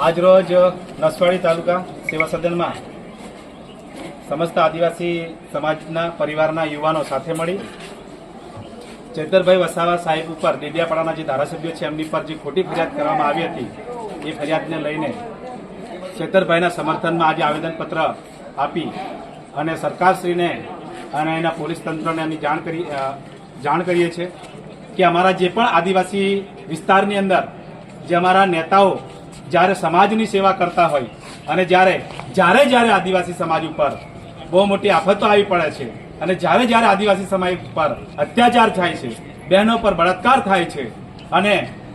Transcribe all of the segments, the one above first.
આજરોજ નસવાડી તાલુકા સેવા સદનમાં સમસ્ત આદિવાસી સમાજના પરિવારના યુવાનો સાથે મળી ચેતરભાઈ વસાવા સાહેબ ઉપર ડેડિયાપાડાના જે ધારાસભ્યો છે, એમની પર જે ખોટી ફરિયાદ કરવામાં આવી હતી, એ ફરિયાદને લઈને ચેતરભાઈના સમર્થનમાં આજે આવેદનપત્ર આપી અને સરકારશ્રીને અને એના પોલીસ તંત્રને એની જાણ કરી જાણ કરીએ છીએ કે અમારા જે પણ આદિવાસી વિસ્તારની અંદર જે અમારા નેતાઓ જ્યારે સમાજની સેવા કરતા હોય અને જ્યારે જ્યારે જ્યારે આદિવાસી સમાજ ઉપર બહુ મોટી આફતો આવી પડે છે અને જ્યારે જ્યારે આદિવાસી સમાજ પર અત્યાચાર થાય છે, બહેનો પર બળાત્કાર થાય છે અને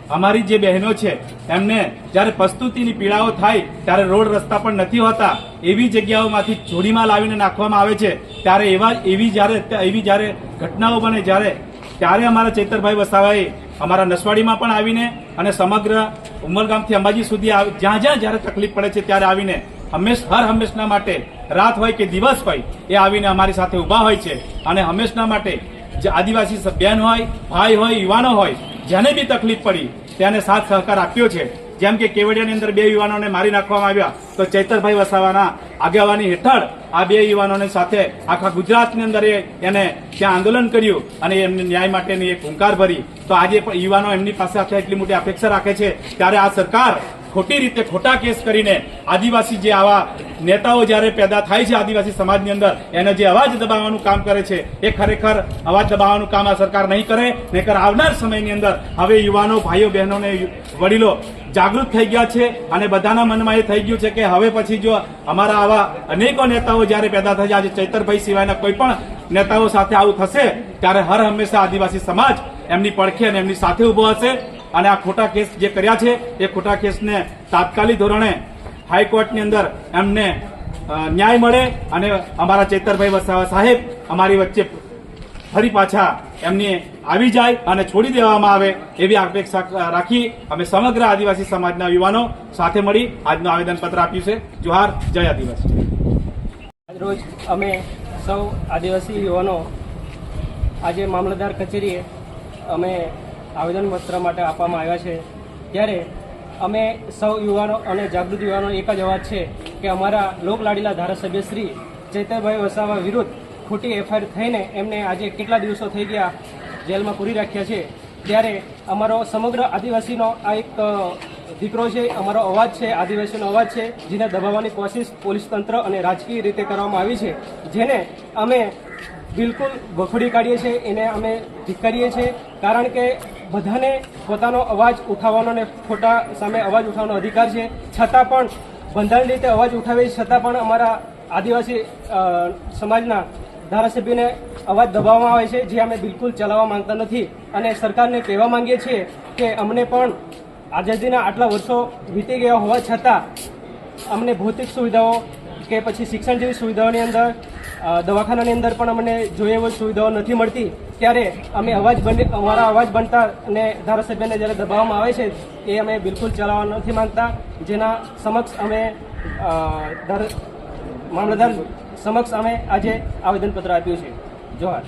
અમારી જે બહેનો છે, એમને જ્યારે પ્રસ્તુતિની પીડાઓ થાય ત્યારે રોડ રસ્તા પણ નથી હોતા, એવી જગ્યાઓમાંથી ચોરીમાં લાવીને નાખવામાં આવે છે, ત્યારે એવા એવી જ્યારે એવી જ્યારે ઘટનાઓ બને જ્યારે, ત્યારે અમારા ચેતરભાઈ વસાવાએ અમારા નસવાડીમાં પણ આવીને અને સમગ્ર ઉમરગામથી અંબાજી સુધી જ્યાં જ્યાં જ્યારે તકલીફ પડે છે ત્યારે આવીને હંમેશ હર હંમેશના માટે રાત હોય કે દિવસ હોય, એ આવીને અમારી સાથે ઊભા હોય છે. અને હંમેશના માટે જે આદિવાસી બહેન હોય, ભાઈ હોય, યુવાનો હોય, જેને બી તકલીફ પડી, તેને સાથ સહકાર આપ્યો છે. જેમ કે કેવડિયાની અંદર બે યુવાનોને મારી નાખવામાં આવ્યા, તો ચૈતરભાઈ વસાવાના આગેવાની હેઠળ આ બે યુવાનોની સાથે આખા ગુજરાતની અંદર એને ત્યાં આંદોલન કર્યું અને એમને ન્યાય માટેની એક હુંકાર ભરી. તો આજે પણ યુવાનો એમની પાસે એટલી મોટી અપેક્ષા રાખે છે, ત્યારે આ સરકાર ખોટી રીતે ખોટા કેસ કરીને આદિવાસી જે આવા નેતાઓ જ્યારે પેદા થાય છે આદિવાસી સમાજની અંદર, એને જે અવાજ દબાવવાનું કામ કરે છે, એ ખરેખર અવાજ દબાવવાનું કામ આ સરકાર નહીં કરે. નહીતર આવનાર સમયની અંદર હવે યુવાનો, ભાઈઓ, બહેનોને વડીલો જાગૃત થઈ ગયા છે અને બધાના મનમાં એ થઈ ગયું છે કે હવે પછી જો અમારા આવા અનેકો નેતાઓ જ્યારે પેદા થશે આજે ચૈતરભાઈ સિવાયના કોઈ પણ નેતાઓ સાથે આવું થશે, ત્યારે હર હંમેશા આદિવાસી સમાજ એમની પડખે અને એમની સાથે ઊભો હશે. અને આ ખોટા કેસ જે કર્યા છે, એ ખોટા કેસને તાત્કાલિક ધોરણે હાઈકોર્ટની અંદર એમને ન્યાય મળે અને અમારા ચેતરભાઈ વસાવા સાહેબ અમારી વચ્ચે ફરી પાછા એમને આવી જાય અને છોડી દેવામાં આવે એવી અપેક્ષા રાખી અમે સમગ્ર આદિવાસી સમાજના યુવાનો સાથે મળી આજનું આવેદનપત્ર આપ્યું છે. જોહાર, જય આદિવાસી. રોજ અમે સૌ આદિવાસી યુવાનો આજે મામલતદાર કચેરીએ અમે આવેદનપત્ર માટે આપવામાં આવ્યા છે. ત્યારે અમે સૌ યુવાનો અને જાગૃત યુવાનો એક જ અવાજ છે કે અમારા લોકલાડીલા ધારાસભ્ય શ્રી ચૈતરભાઈ વસાવા વિરુદ્ધ ખોટી એફઆઈઆર થઈને એમને આજે કેટલા દિવસો થઈ ગયા જેલમાં પૂરી રાખ્યા છે? ત્યારે અમારો સમગ્ર આદિવાસીનો આ એક દીકરો છે, અમારો અવાજ છે, આદિવાસીનો અવાજ છે, જેને દબાવવાની કોશિશ પોલીસ તંત્ર અને રાજકીય રીતે કરવામાં આવી છે, જેને અમે બિલકુલ વખોડી કાઢીએ છીએ, એને અમે ધિક્કારીએ છીએ, કારણ કે બધાને પોતાનો અવાજ ઉઠાવવાનો અને ખોટા સામે અવાજ ઉઠાવવાનો અધિકાર છે. છતાં પણ બંધારણ રીતે અવાજ ઉઠાવી છતાં પણ અમારા આદિવાસી સમાજના ધારાસભ્યને અવાજ દબાવવામાં આવે છે, જે અમે બિલકુલ ચલાવવા માંગતા નથી. અને સરકારને કહેવા માંગીએ છીએ કે અમને પણ આઝાદીના આટલા વર્ષો વીતી ગયા હોવા છતાં અમને ભૌતિક સુવિધાઓ કે પછી શિક્ષણ જેવી સુવિધાઓની અંદર દવાખાનાની અંદર પણ અમને જોઈએ એવી સુવિધાઓ નથી મળતી. ત્યારે અમે અવાજ બની, અમારા અવાજ બનતા અને ધારાસભ્યને જ્યારે દબાવવામાં આવે છે, એ અમે બિલકુલ ચલાવવા નથી માંગતા. જેના સમક્ષ અમે મામલતદાર સમક્ષ અમે આજે આવેદનપત્ર આપ્યું છે. જોહાર.